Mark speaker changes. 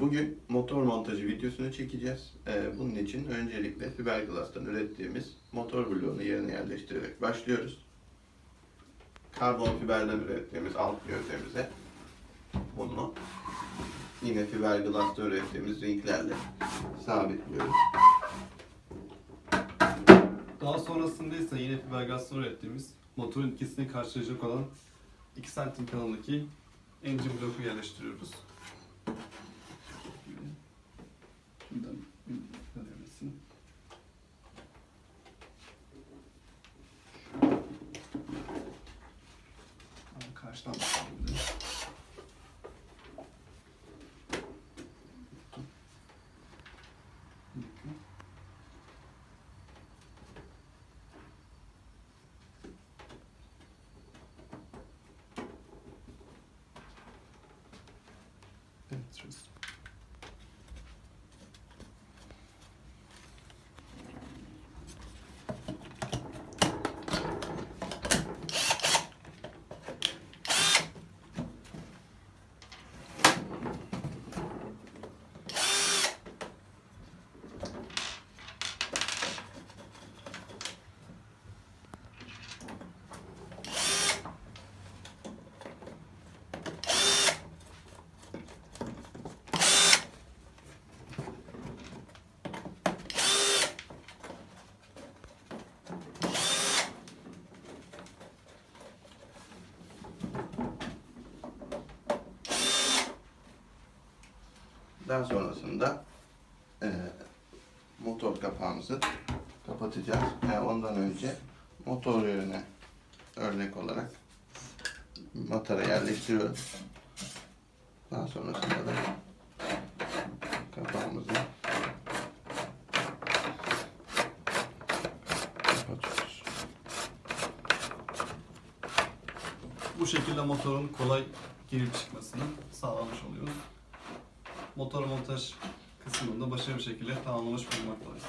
Speaker 1: bugün motor montajı videosunu çekeceğiz. Ee, bunun için öncelikle fiberglass'tan ürettiğimiz motor bloğunu yerine yerleştirerek başlıyoruz. Karbon fiberden ürettiğimiz alt gövdemize bunu yine fiberglass'ta ürettiğimiz ringlerle sabitliyoruz.
Speaker 2: Daha sonrasında ise yine fiberglass'tan ürettiğimiz motorun ikisini karşılayacak olan 2 santim kalınlıktaki engine bloku yerleştiriyoruz. It's just
Speaker 1: Daha sonrasında eee, motor kapağımızı kapatacağız. Yani ondan önce motor yönüne örnek olarak matara yerleştiriyoruz. Daha sonrasında da kapağımızı kapatıyoruz.
Speaker 2: Bu şekilde motorun kolay girip çıkmasını sağlamış oluyoruz. Motor montaj kısmında başarılı bir şekilde tamamlamış bulunmaktayız.